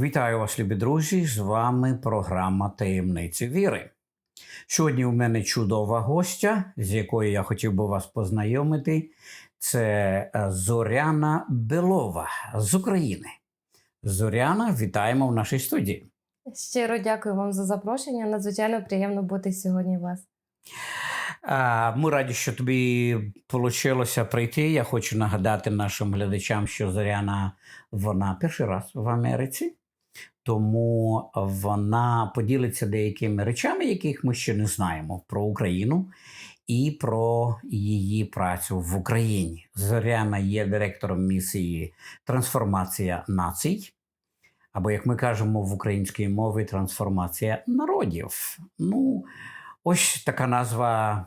Вітаю вас, любі друзі! З вами програма Таємниці віри. Сьогодні у мене чудова гостя, з якою я хотів би вас познайомити. Це е, Зоряна Белова з України. Зоряна, вітаємо в нашій студії. Щиро дякую вам за запрошення. Надзвичайно приємно бути сьогодні у вас. Ми раді, що тобі вийшло прийти. Я хочу нагадати нашим глядачам, що Зоряна вона перший раз в Америці, тому вона поділиться деякими речами, яких ми ще не знаємо про Україну і про її працю в Україні. Зоряна є директором місії Трансформація націй. Або, як ми кажемо в українській мові, трансформація народів. Ну, Ось така назва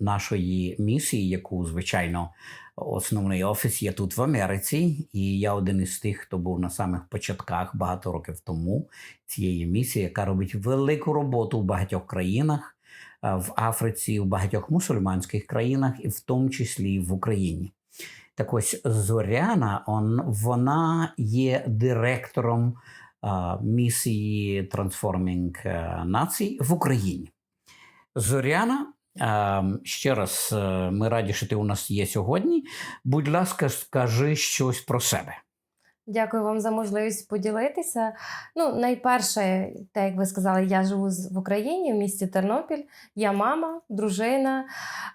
нашої місії, яку, звичайно, основний офіс є тут в Америці. І я один із тих, хто був на самих початках багато років тому цієї місії, яка робить велику роботу в багатьох країнах, в Африці, в багатьох мусульманських країнах, і в тому числі в Україні. Так ось Зоряна, он, вона є директором а, місії Transforming е, націй в Україні. Зоряна, ще раз е, ми раді, що ти у нас є сьогодні. Будь ласка, скажи щось про себе. Дякую вам за можливість поділитися. Ну, найперше, так як ви сказали, я живу в Україні, в місті Тернопіль. Я мама, дружина.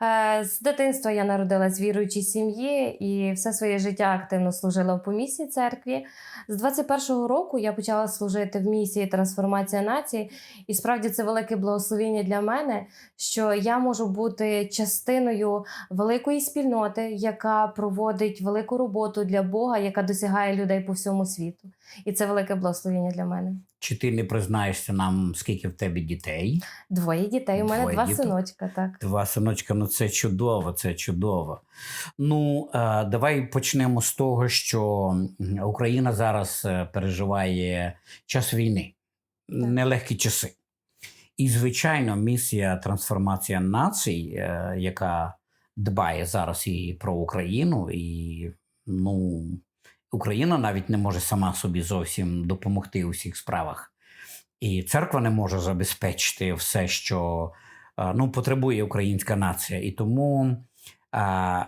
Е, З дитинства я народилась в віруючій сім'ї і все своє життя активно служила в помісній церкві. З 21-го року я почала служити в місії Трансформація нації, і справді це велике благословення для мене, що я можу бути частиною великої спільноти, яка проводить велику роботу для Бога, яка досягає людей по всьому світу. І це велике благословення для мене. Чи ти не признаєшся нам, скільки в тебе дітей? Двоє дітей. У мене Двоє два діток. синочка. Так. Два синочка, ну це чудово, це чудово. Ну, е, давай почнемо з того, що Україна зараз е, переживає час війни, нелегкі часи. І, звичайно, місія трансформація націй, е, яка дбає зараз і про Україну, і ну, Україна навіть не може сама собі зовсім допомогти у всіх справах. І церква не може забезпечити все, що ну, потребує українська нація. І тому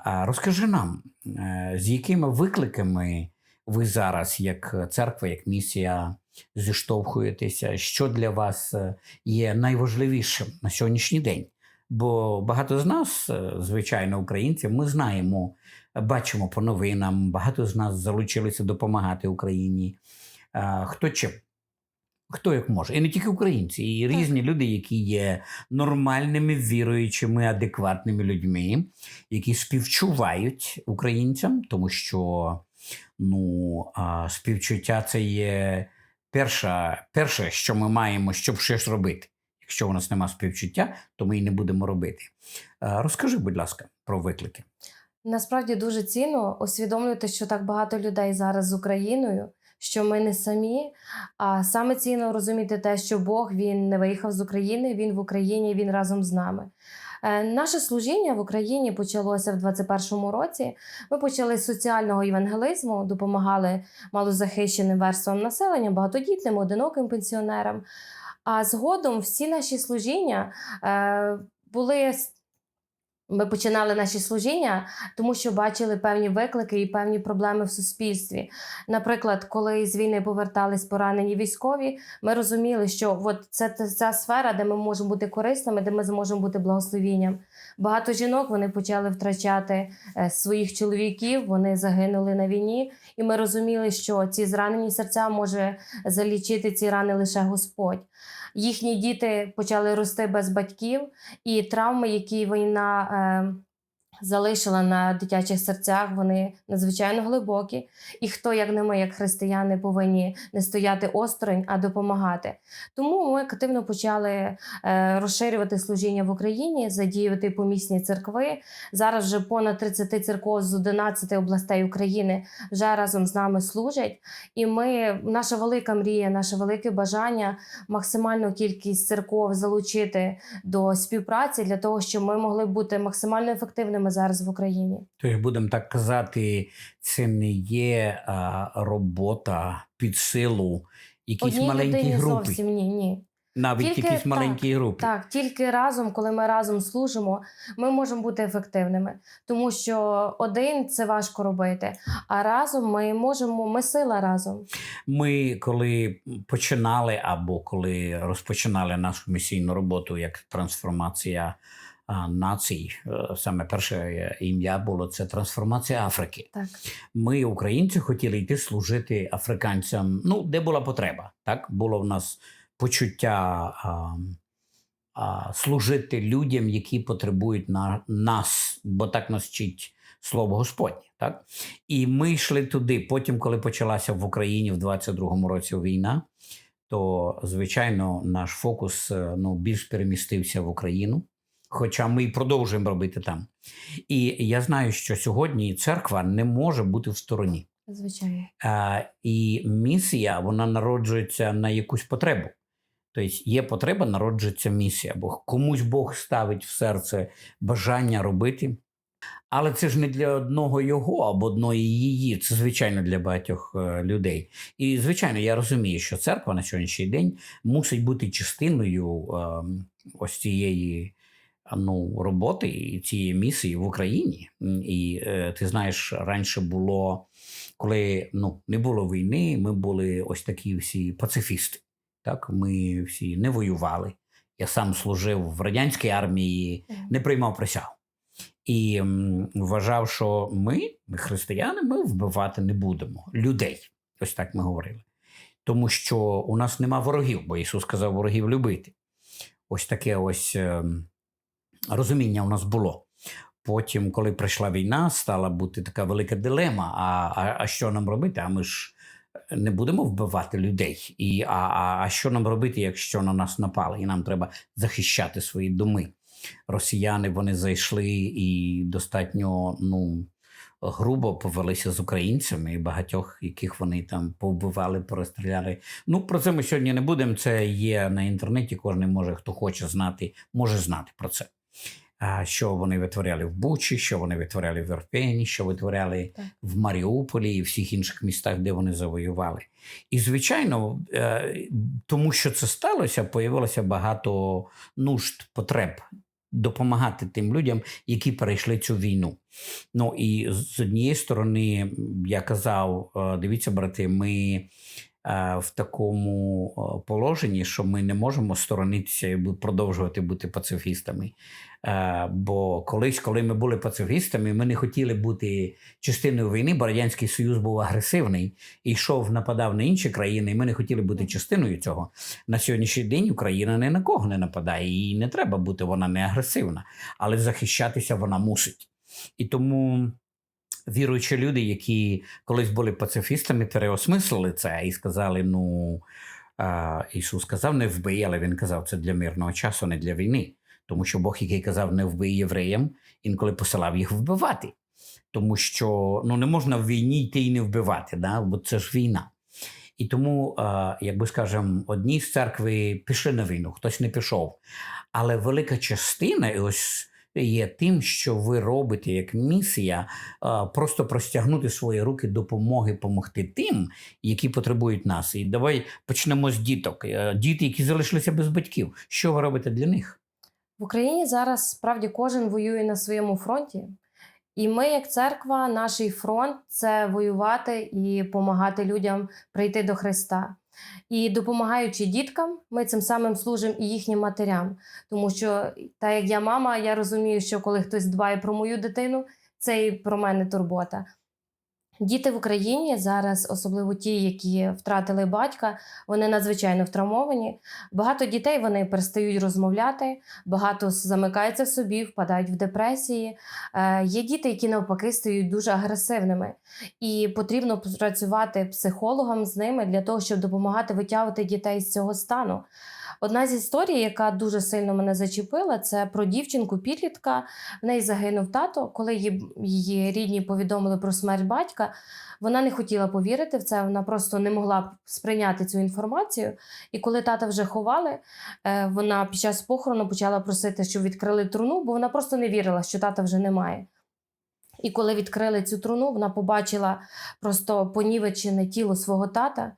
розкажи нам, е, з якими викликами ви зараз, як церква, як місія, зіштовхуєтеся, що для вас е, є найважливішим на сьогоднішній день? Бо багато з нас, е, звичайно, українців, ми знаємо, бачимо по новинам, багато з нас залучилися допомагати Україні. Хто чим? Хто як може? І не тільки українці, і різні люди, які є нормальними, віруючими, адекватними людьми, які співчувають українцям, тому що ну, співчуття це є перша, перше, що ми маємо, щоб щось робити. Якщо у нас нема співчуття, то ми і не будемо робити. Розкажи, будь ласка, про виклики. Насправді дуже цінно усвідомлювати, що так багато людей зараз з Україною, що ми не самі. А саме цінно розуміти те, що Бог він не виїхав з України, він в Україні, він разом з нами. Е, Наше служіння в Україні почалося в 21-му році. Ми почали з соціального евангелізму, допомагали малозахищеним верствам населення, багатодітним, одиноким пенсіонерам. А згодом всі наші служіння е, були. Ми починали наші служіння, тому що бачили певні виклики і певні проблеми в суспільстві. Наприклад, коли з війни повертались поранені військові, ми розуміли, що от це ця сфера, де ми можемо бути корисними, де ми зможемо бути благословінням. Багато жінок вони почали втрачати е, своїх чоловіків, вони загинули на війні, і ми розуміли, що ці зранені серця може залічити ці рани лише Господь. Їхні діти почали рости без батьків, і травми, які війна е, залишила на дитячих серцях, вони надзвичайно глибокі. І хто, як не ми, як християни, повинні не стояти осторонь, а допомагати. Тому ми активно почали е, розширювати служіння в Україні, задіювати помісні церкви. Зараз вже понад 30 церков з 11 областей України вже разом з нами служать. І ми, наша велика мрія, наше велике бажання максимальну кількість церков залучити до співпраці для того, щоб ми могли бути максимально ефективними зараз в Україні. Тобто, будемо так казати, це не є а, робота під силу якійсь Одній маленькій людині групи, зовсім ні, ні. навіть Тільки якійсь так, маленькій групі. Так, тільки разом, коли ми разом служимо, ми можемо бути ефективними, тому що один це важко робити, а разом ми можемо, ми сила разом. Ми, коли починали або коли розпочинали нашу місійну роботу як трансформація націй, е, саме перше ім'я було це трансформація Африки. Так, Ми, українці, хотіли йти служити африканцям, ну, де була потреба. Так було в нас почуття а, а, служити людям, які потребують на, нас, бо так нас вчить слово Господнє. Так? І ми йшли туди. Потім, коли почалася в Україні в 22-му році війна, то звичайно наш фокус е, ну, більш перемістився в Україну. Хоча ми і продовжуємо робити там. І я знаю, що сьогодні церква не може бути в стороні. звичайно. Е, і місія вона народжується на якусь потребу. Тобто є потреба, народжується місія, бо комусь Бог ставить в серце бажання робити. Але це ж не для одного його або одної її, це звичайно для багатьох е, людей. І звичайно, я розумію, що церква на сьогоднішній день мусить бути частиною е, ось цієї ну, роботи цієї місії в Україні. І е, ти знаєш, раніше було, коли ну, не було війни, ми були ось такі всі пацифісти. Так, ми всі не воювали. Я сам служив в радянській армії, не приймав присягу. І м, вважав, що ми, ми християни, ми вбивати не будемо людей. Ось так ми говорили. Тому що у нас нема ворогів, бо Ісус сказав ворогів любити. Ось таке ось ем, розуміння у нас було. Потім, коли прийшла війна, стала бути така велика дилема: а, а, а що нам робити? А ми ж не будемо вбивати людей. І, а, а, а що нам робити, якщо на нас напали? І нам треба захищати свої доми. Росіяни вони зайшли і достатньо ну, грубо повелися з українцями, і багатьох, яких вони там повбивали, порозстріляли. Ну, про це ми сьогодні не будемо. Це є на інтернеті. Кожен може, хто хоче знати, може знати про це. Що вони витворяли в Бучі, що вони витворяли в Ірпені, що витворяли Так. в Маріуполі і всіх інших містах, де вони завоювали. І, звичайно, е, тому що це сталося, появилося багато нужд, потреб допомагати тим людям, які перейшли цю війну. Ну і з однієї сторони, я казав: е, дивіться, брати, ми в такому е, положенні, що ми не можемо сторонитися і продовжувати бути пацифістами. Е, Бо колись, коли ми були пацифістами, ми не хотіли бути частиною війни, бо Радянський Союз був агресивний і йшов, нападав на інші країни, і ми не хотіли бути частиною цього. На сьогоднішній день Україна ні на кого не нападає, їй не треба бути, вона не агресивна, але захищатися вона мусить. І тому віруючі люди, які колись були пацифістами, переосмислили це і сказали: ну, Ісус сказав, не вбий, але Він казав, це для мирного часу, не для війни. Тому що Бог, який казав, не вбий євреям, інколи посилав їх вбивати. Тому що ну, не можна в війні йти і не вбивати, да? бо це ж війна. І тому, е, як скажемо, одні з церкви пішли на війну, хтось не пішов. Але велика частина і ось є тим, що ви робите як місія, просто простягнути свої руки допомоги, допомогти тим, які потребують нас. І давай почнемо з діток. Е, Діти, які залишилися без батьків. Що ви робите для них? В Україні зараз справді кожен воює на своєму фронті. І ми, як церква, наш фронт це воювати і допомагати людям прийти до Христа. І допомагаючи діткам, ми цим самим служимо і їхнім матерям. Тому що, так як я мама, я розумію, що коли хтось дбає про мою дитину, це і про мене турбота. Діти в Україні зараз, особливо ті, які втратили батька, вони надзвичайно втравмовані. Багато дітей вони перестають розмовляти, багато замикаються в собі, впадають в депресії. Е, є діти, які навпаки стають дуже агресивними, і потрібно працювати психологам з ними для того, щоб допомагати витягувати дітей з цього стану. Одна з історій, яка дуже сильно мене зачепила, це про дівчинку підлітка. В неї загинув тато. Коли її, рідні повідомили про смерть батька, вона не хотіла повірити в це. Вона просто не могла сприйняти цю інформацію. І коли тата вже ховали, е, вона під час похорону почала просити, щоб відкрили труну, бо вона просто не вірила, що тата вже немає. І коли відкрили цю труну, вона побачила просто понівечене тіло свого тата.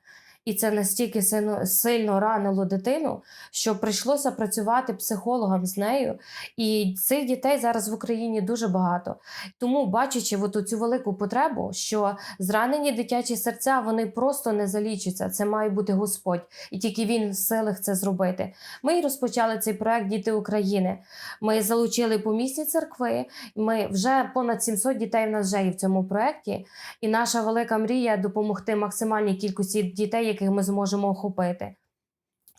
І це настільки сильно, сильно ранило дитину, що прийшлося працювати психологом з нею. І цих дітей зараз в Україні дуже багато. Тому, бачачи от цю велику потребу, що зранені дитячі серця вони просто не залічаться. Це має бути Господь, і тільки він в силах це зробити. Ми розпочали цей проект Діти України. Ми залучили помісні церкви. Ми вже понад 700 дітей в нас вже є в цьому проекті. І наша велика мрія допомогти максимальній кількості дітей, яких ми зможемо охопити.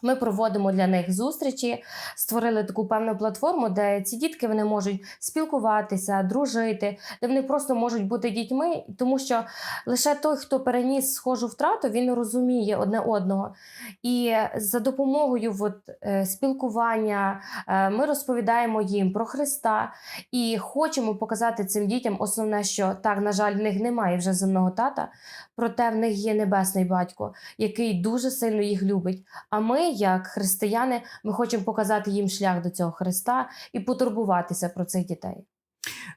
Ми проводимо для них зустрічі, створили таку певну платформу, де ці дітки вони можуть спілкуватися, дружити, де вони просто можуть бути дітьми, тому що лише той, хто переніс схожу втрату, він розуміє одне одного. І за допомогою от, е, спілкування е, ми розповідаємо їм про Христа і хочемо показати цим дітям основне, що так, на жаль, в них немає вже земного тата, проте в них є небесний батько, який дуже сильно їх любить. А ми, як християни, ми хочемо показати їм шлях до цього Христа і потурбуватися про цих дітей.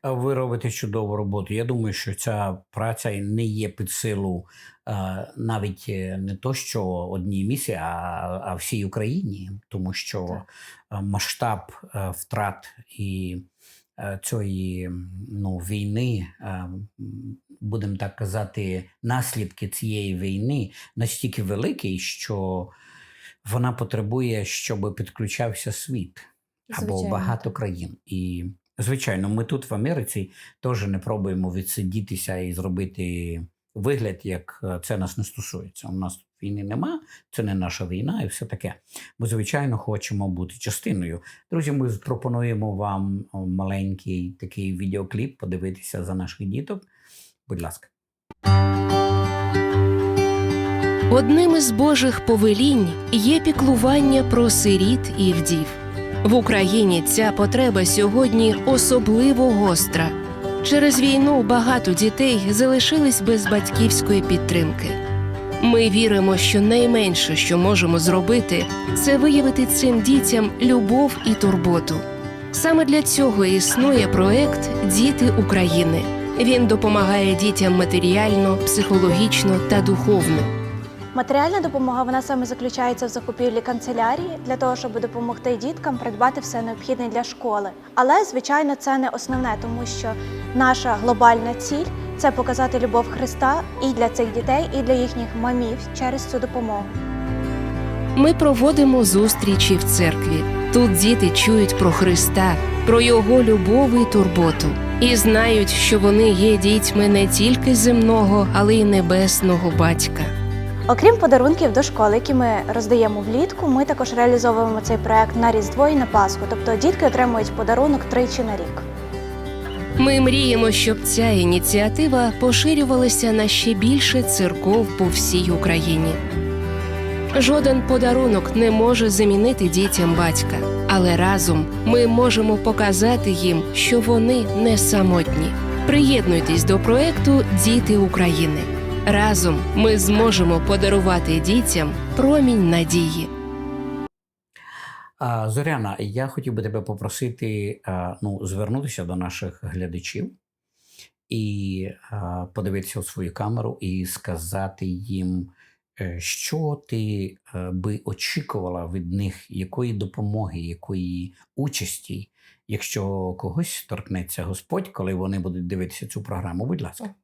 Ви робите чудову роботу. Я думаю, що ця праця не є під силу навіть е, не то, що одній місії, а, а всій Україні, тому що Так. масштаб втрат і цієї ну, війни, будемо так казати, наслідки цієї війни настільки великий, що вона потребує, щоб підключався світ або Звичайно, багато так. країн. І, звичайно, ми тут в Америці теж не пробуємо відсидітися і зробити вигляд, як е, це нас не стосується. У нас тут війни нема, це не наша війна і все таке. Ми, звичайно, хочемо бути частиною. Друзі, ми пропонуємо вам маленький такий відеокліп подивитися за наших діток. Будь ласка. Одним із Божих повелінь є піклування про сиріт і вдів. В Україні ця потреба сьогодні особливо гостра. Через війну багато дітей залишились без батьківської підтримки. Ми віримо, що найменше, що можемо зробити, це виявити цим дітям любов і турботу. Саме для цього існує проект Діти України. Він допомагає дітям матеріально, психологічно та духовно. Матеріальна допомога вона саме заключається в закупівлі канцелярії для того, щоб допомогти діткам придбати все необхідне для школи. Але звичайно, це не основне, тому що наша глобальна ціль це показати любов Христа і для цих дітей, і для їхніх мамів через цю допомогу. Ми проводимо зустрічі в церкві. Тут діти чують про Христа, про його любов і турботу, і знають, що вони є дітьми не тільки земного, але й небесного батька. Окрім подарунків до школи, які ми роздаємо влітку, ми також реалізовуємо цей проект на Різдво і на Пасху. Тобто дітки отримують подарунок тричі на рік. Ми мріємо, щоб ця ініціатива поширювалася на ще більше церков по всій Україні. Жоден подарунок не може замінити дітям батька, але разом ми можемо показати їм, що вони не самотні. Приєднуйтесь до проекту Діти України. Разом ми зможемо подарувати дітям промінь надії. Зоряна, я хотів би тебе попросити ну, звернутися до наших глядачів і подивитися у свою камеру і сказати їм, е, що ти е, би очікувала від них, якої допомоги, якої участі, якщо когось торкнеться Господь, коли вони будуть дивитися цю програму. Будь ласка.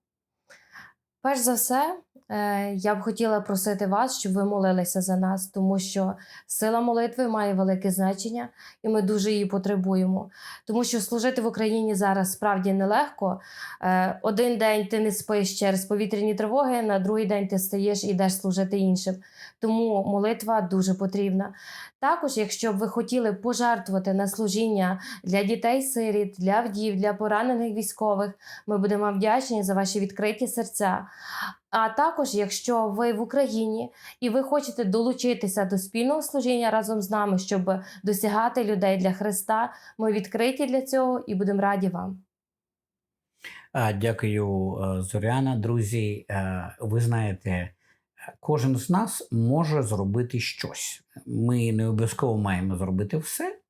Перш за все, е, я б хотіла просити вас, щоб ви молилися за нас, тому що сила молитви має велике значення, і ми дуже її потребуємо. Тому що служити в Україні зараз справді нелегко. Е, Один день ти не спиш через повітряні тривоги, на другий день ти стаєш і йдеш служити іншим. Тому молитва дуже потрібна. Також, якщо б ви хотіли пожертвувати на служіння для дітей-сиріт, для вдів, для поранених військових, ми будемо вдячні за ваші відкриті серця. А також, якщо ви в Україні і ви хочете долучитися до спільного служіння разом з нами, щоб досягати людей для Христа, ми відкриті для цього і будемо раді вам. Дякую, е, Зоряна. Друзі, е, ви знаєте, кожен з нас може зробити щось. Ми не обов'язково маємо зробити все,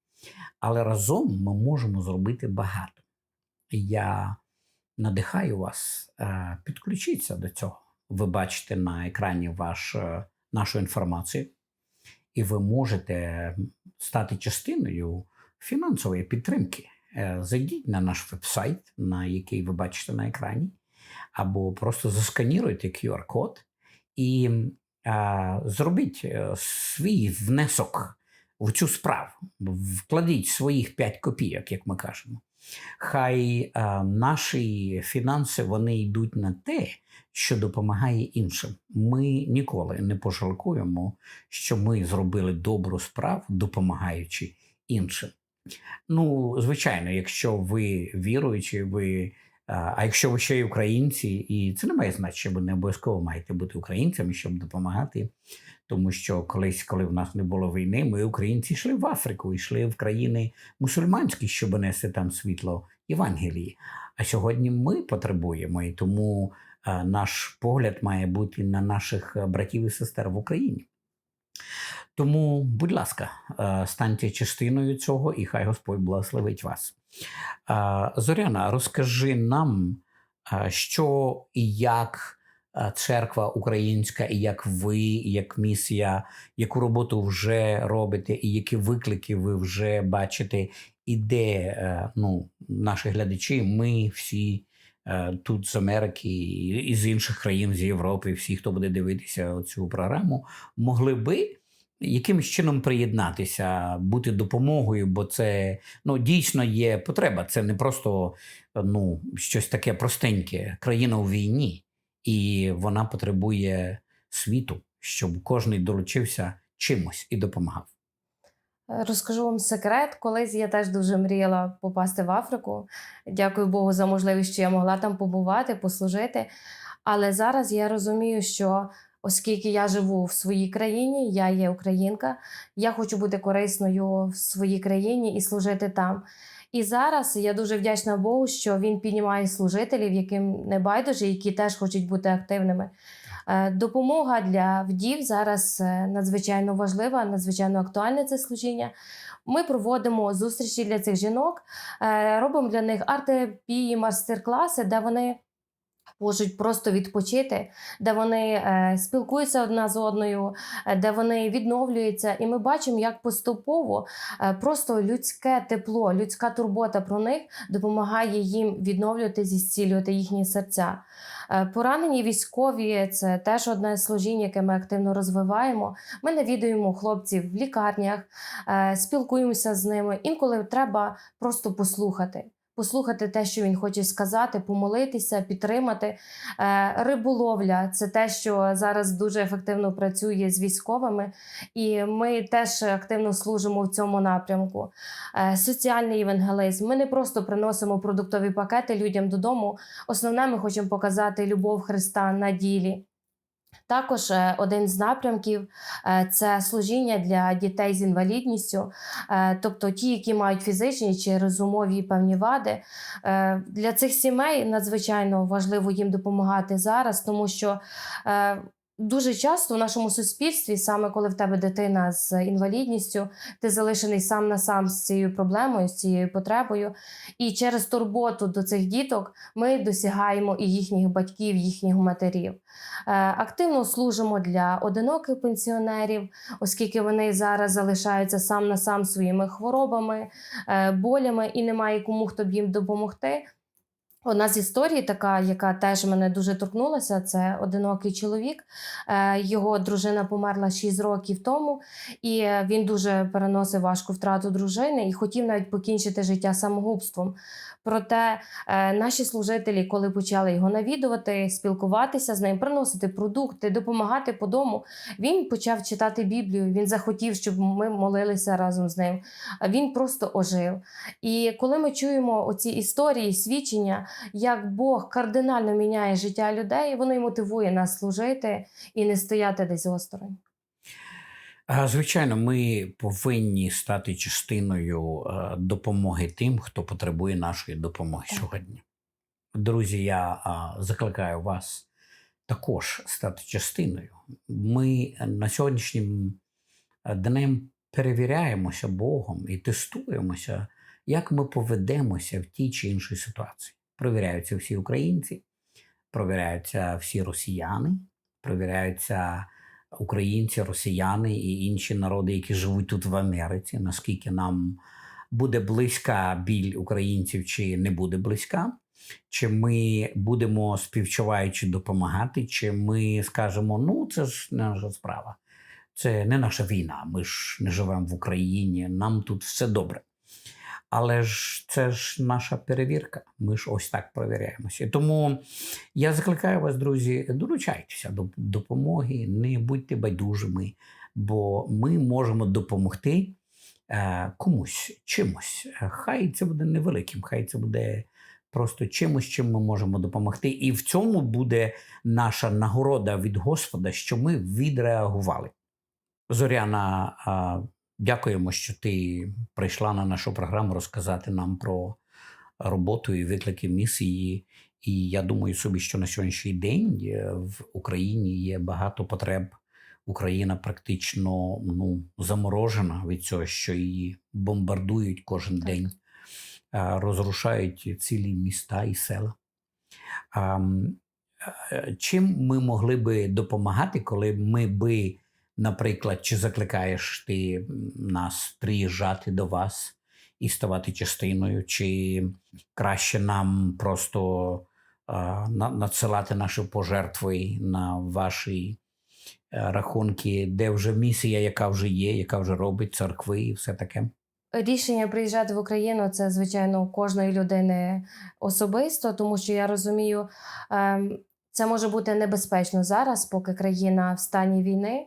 але разом ми можемо зробити багато. Я надихаю вас, е, підключіться до цього. Ви бачите на екрані ваш, е, нашу інформацію, і ви можете стати частиною фінансової підтримки. Е, Зайдіть на наш веб-сайт, на який ви бачите на екрані, або просто засканіруйте QR-код і е, зробіть е, свій внесок в цю справу. Вкладіть своїх 5 копійок, як ми кажемо. Хай е, наші фінанси вони йдуть на те, що допомагає іншим. Ми ніколи не пожалкуємо, що ми зробили добру справу, допомагаючи іншим. Ну, звичайно, якщо ви віруючі, ви. А, якщо ви ще й українці, і це не має значення, ви не обов'язково маєте бути українцями, щоб допомагати. Тому що колись, коли в нас не було війни, ми, українці, йшли в Африку, йшли в країни мусульманські, щоб нести там світло Євангелії. А сьогодні ми потребуємо, і тому наш погляд має бути на наших е, братів і сестер в Україні. Тому, будь ласка, е, станьте частиною цього, і хай Господь благословить вас. Е, Зоряна, розкажи нам, е, що і як церква українська, і як ви, і як місія, яку роботу вже робите, і які виклики ви вже бачите, і де ну, наші глядачі, ми всі тут з Америки і з інших країн, з Європи, всі, хто буде дивитися цю програму, могли би якимось чином приєднатися, бути допомогою, бо це ну, дійсно є потреба. Це не просто ну, щось таке простеньке. Країна у війні, і вона потребує світу, щоб кожен долучився чимось і допомагав. Розкажу вам секрет. Колись я теж дуже мріяла попасти в Африку. Дякую Богу за можливість, що я могла там побувати, послужити. Але зараз я розумію, що оскільки я живу в своїй країні, я є українка, я хочу бути корисною в своїй країні і служити там. І зараз я дуже вдячна Богу, що він піднімає служителів, яким не байдуже, які теж хочуть бути активними. Е, Допомога для вдів зараз е, надзвичайно важлива, надзвичайно актуальне це служіння. Ми проводимо зустрічі для цих жінок, е, робимо для них арт-терапії, мастер-класи, де вони можуть просто відпочити, де вони е, спілкуються одна з одною, е, де вони відновлюються. І ми бачимо, як поступово е, просто людське тепло, людська турбота про них допомагає їм відновлюватись і зцілювати їхні серця. Поранені військові це теж одне з служінь, яке ми активно розвиваємо. Ми навідуємо хлопців в лікарнях, спілкуємося з ними. Інколи треба просто послухати. Послухати те, що він хоче сказати, помолитися, підтримати. Е, Риболовля це те, що зараз дуже ефективно працює з військовими, і ми теж активно служимо в цьому напрямку. Е, Соціальний евангелізм. Ми не просто приносимо продуктові пакети людям додому. Основне, ми хочемо показати любов Христа на ділі. Також е, один з напрямків е, це служіння для дітей з інвалідністю, Е, тобто ті, які мають фізичні чи розумові певні вади. Для цих сімей надзвичайно важливо їм допомагати зараз, тому що дуже часто в нашому суспільстві, саме коли в тебе дитина з інвалідністю, ти залишений сам на сам з цією проблемою, з цією потребою. І через турботу до цих діток ми досягаємо і їхніх батьків, їхніх матерів. Е, Активно служимо для одиноких пенсіонерів, оскільки вони зараз залишаються сам на сам своїми хворобами, е, болями і немає кому хто б їм допомогти. Одна з історій, така, яка теж мене дуже торкнулася, це одинокий чоловік. Е, Його дружина померла 6 років тому, і він дуже переносив важку втрату дружини і хотів навіть покінчити життя самогубством. Проте е, наші служителі, коли почали його навідувати, спілкуватися з ним, приносити продукти, допомагати по дому, він почав читати Біблію. Він захотів, щоб ми молилися разом з ним. Він просто ожив. І коли ми чуємо оці історії, свідчення, як Бог кардинально міняє життя людей, воно й мотивує нас служити і не стояти десь осторонь. А, Звичайно, ми повинні стати частиною е, допомоги тим, хто потребує нашої допомоги сьогодні. Друзі, я закликаю вас також стати частиною. Ми на сьогоднішнім е, днем перевіряємося Богом і тестуємося, як ми поведемося в тій чи іншій ситуації. Провіряються всі українці, провіряються всі росіяни, провіряються українці, росіяни і інші народи, які живуть тут в Америці, наскільки нам буде близька біль українців чи не буде близька. Чи ми будемо співчуваючи допомагати, чи ми скажемо, ну це ж не наша справа, це не наша війна, ми ж не живемо в Україні, нам тут все добре. Але ж це ж наша перевірка. Ми ж ось так перевіряємося. Тому я закликаю вас, друзі, долучайтеся до допомоги, не будьте байдужими, бо ми можемо допомогти е, комусь чимось. Хай це буде невеликим, хай це буде просто чимось, чим ми можемо допомогти. І в цьому буде наша нагорода від Господа, що ми відреагували. Зоряна, а, дякуємо, що ти прийшла на нашу програму розказати нам про роботу і виклики місії. І я думаю собі, що на сьогоднішній день е, в Україні є багато потреб. Україна практично ну, заморожена від цього, що її бомбардують кожен Так. день, розрушають цілі міста і села. Е, чим ми могли би допомагати, коли ми би, наприклад, чи закликаєш ти нас приїжджати до вас і ставати частиною, чи краще нам просто а, надсилати наші пожертви на ваші е, рахунки, де вже місія, яка вже є, яка вже робить церкви і все таке. Рішення приїжджати в Україну це, звичайно, кожної людини особисто, тому що я розумію, ем, це може бути небезпечно зараз, поки країна в стані війни.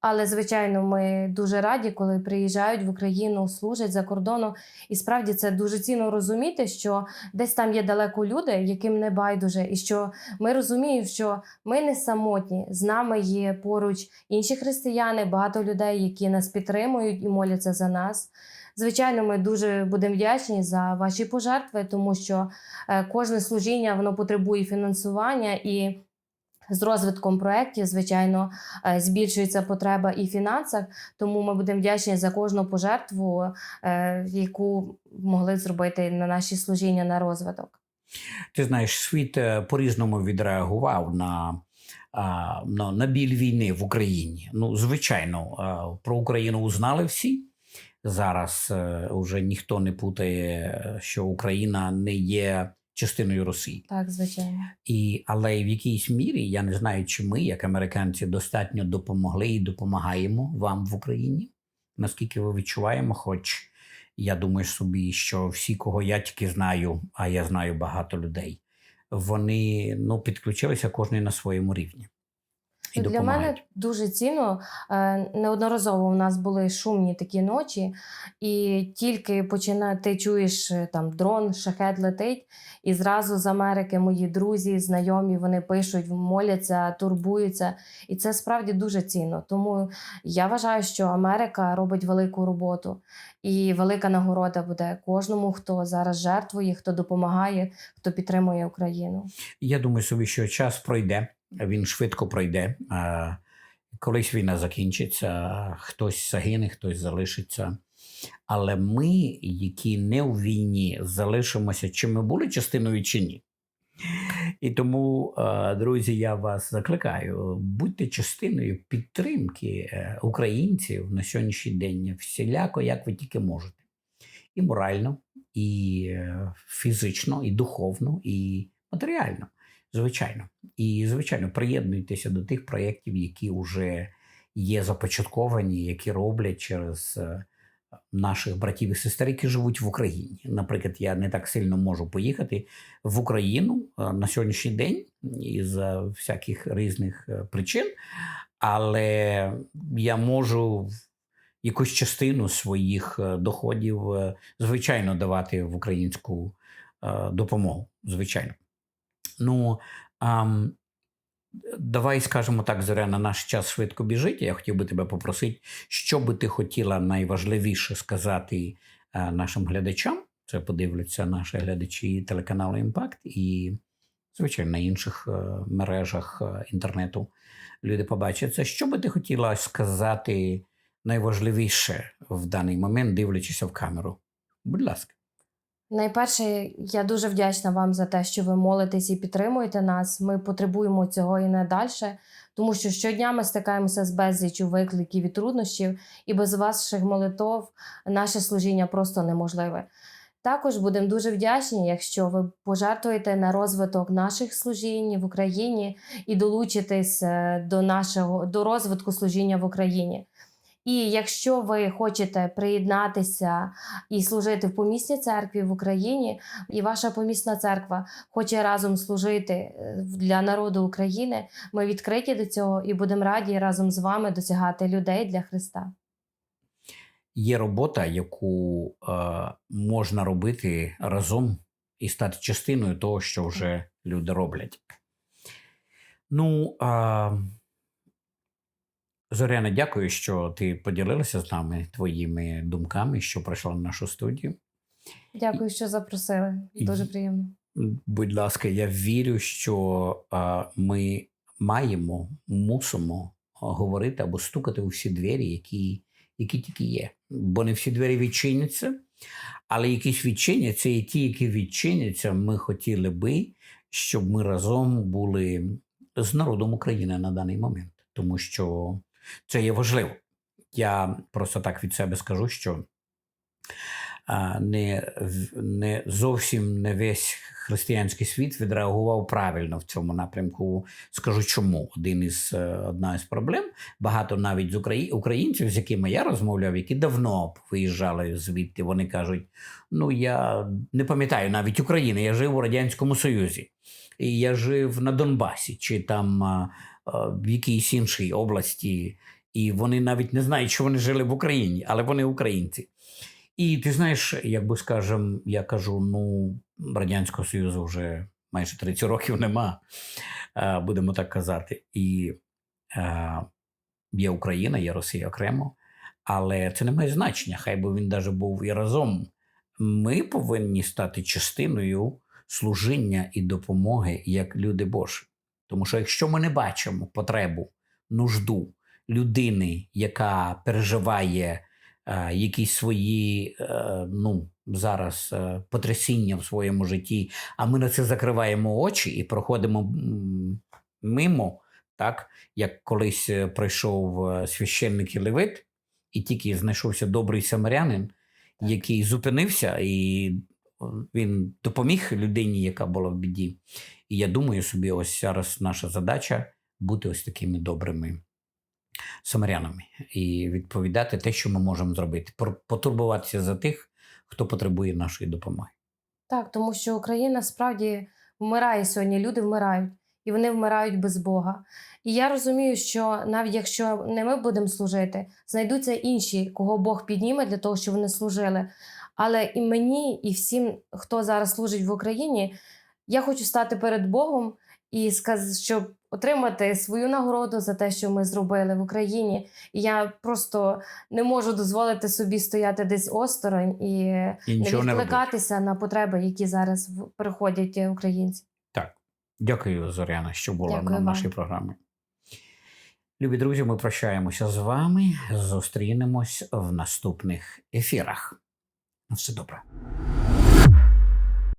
Але, звичайно, ми дуже раді, коли приїжджають в Україну, служать за кордоном. І справді це дуже цінно розуміти, що десь там є далеко люди, яким не байдуже, і що ми розуміємо, що ми не самотні. З нами є поруч інші християни, багато людей, які нас підтримують і моляться за нас. Звичайно, ми дуже будемо вдячні за ваші пожертви, тому що е, кожне служіння воно потребує фінансування і. З розвитком проєктів, звичайно, е, збільшується потреба і в фінансах, тому ми будемо вдячні за кожну пожертву, е, яку могли зробити на наші служіння на розвиток. Ти знаєш, світ е, по-різному відреагував на, на, на біль війни в Україні. Ну, звичайно, про Україну узнали всі. Зараз вже ніхто не путає, що Україна не є частиною Росії. Так, звичайно. І, але в якійсь мірі я не знаю, чи ми, як американці, достатньо допомогли і допомагаємо вам в Україні. Наскільки ви відчуваємо, хоч я думаю собі, що всі, кого я тільки знаю, а я знаю багато людей, вони ну, підключилися кожен на своєму рівні. І Для допомагають. мене дуже цінно. Е, Неодноразово у нас були шумні такі ночі, і тільки починає, ти чуєш е, там дрон, шахет летить, і зразу з Америки мої друзі, знайомі, вони пишуть, моляться, турбуються. І це справді дуже цінно. Тому я вважаю, що Америка робить велику роботу, і велика нагорода буде кожному, хто зараз жертвує, хто допомагає, хто підтримує Україну. Я думаю собі, що час пройде, він швидко пройде. Колись війна закінчиться, хтось загине, хтось залишиться. Але ми, які не у війні, залишимося, чи ми були частиною чи ні. І тому, е, друзі, я вас закликаю, будьте частиною підтримки е, українців на сьогоднішній день всіляко, як ви тільки можете. І морально, і е, фізично, і духовно, і матеріально. Звичайно. І, звичайно, приєднуйтеся до тих проєктів, які вже є започатковані, які роблять через е, наших братів і сестер, які живуть в Україні. Наприклад, я не так сильно можу поїхати в Україну е, на сьогоднішній день із е, всяких різних причин, але я можу якусь частину своїх доходів, звичайно, давати в українську допомогу. Звичайно. Ну, ам, давай скажемо так, Зоряна, наш час швидко біжить. Я хотів би тебе попросити, що би ти хотіла найважливіше сказати е, нашим глядачам. Це подивляться наші глядачі телеканалу Імпакт і, звичайно, на інших е, мережах е, інтернету люди побачать це. Що би ти хотіла сказати найважливіше в даний момент, дивлячися в камеру? Будь ласка. Найперше, я дуже вдячна вам за те, що ви молитесь і підтримуєте нас. Ми потребуємо цього і надальше, тому що щодня ми стикаємося з безліччю викликів і труднощів, і без ваших молитов наше служіння просто неможливе. Також будемо дуже вдячні, якщо ви пожертвуєте на розвиток наших служінь в Україні і долучитесь е, до нашого до розвитку служіння в Україні. І якщо ви хочете приєднатися і служити в помісній церкві в Україні, і ваша помісна церква хоче разом служити е, для народу України, ми відкриті до цього і будемо раді разом з вами досягати людей для Христа. Є робота, яку е, можна робити разом і стати частиною того, що вже люди роблять. Ну, е, Зоряна, дякую, що ти поділилася з нами твоїми думками, що прийшла на нашу студію. Дякую, що запросили. Дуже приємно. Будь ласка, я вірю, що ми маємо, мусимо говорити або стукати у всі двері, які, які тільки є. Бо не всі двері відчиняться, але якісь відчиняться, і ті, які відчиняться, ми хотіли би, щоб ми разом були з народом України на даний момент, тому що це є важливо. Я просто так від себе скажу, що не, не зовсім не весь християнський світ відреагував правильно в цьому напрямку. Скажу чому. Один із е, одна із проблем. Багато навіть з Украї... українців, з якими я розмовляв, які давно виїжджали звідти. Вони кажуть: ну я не пам'ятаю навіть України, я жив у Радянському Союзі, і я жив на Донбасі чи там в якійсь іншій області. І вони навіть не знають, що вони жили в Україні, але вони українці. І ти знаєш, як би скажем, я кажу: ну, Радянського Союзу вже майже 30 років нема, е, будемо так казати. І е, є Україна, є Росія окремо, але це не має значення. Хай би він навіть був і разом. Ми повинні стати частиною служіння і допомоги як люди Божі. Тому що якщо ми не бачимо потребу, нужду людини, яка переживає е, якісь свої е, ну, зараз е, потрясіння в своєму житті, а ми на це закриваємо очі і проходимо мимо, так як колись е, прийшов е, священник і левит, і тільки знайшовся добрий самарянин, який зупинився, і е, він допоміг людині, яка була в біді. І я думаю собі, ось зараз наша задача бути ось такими добрими самарянами і відповідати те, що ми можемо зробити, потурбуватися за тих, хто потребує нашої допомоги. Так, тому що Україна справді вмирає сьогодні, люди вмирають, і вони вмирають без Бога. І я розумію, що навіть якщо не ми будемо служити, знайдуться інші, кого Бог підніме для того, щоб вони служили. Але і мені, і всім, хто зараз служить в Україні, я хочу стати перед Богом і сказ, щоб отримати свою нагороду за те, що ми зробили в Україні. І я просто не можу дозволити собі стояти десь осторонь і І не не відкликатися на потреби, які зараз приходять е, українці. Дякую, Зоряна, що була Дякую на вам. нашій програмі. Любі друзі, ми прощаємося з вами. Зустрінемось в наступних ефірах. На все добре.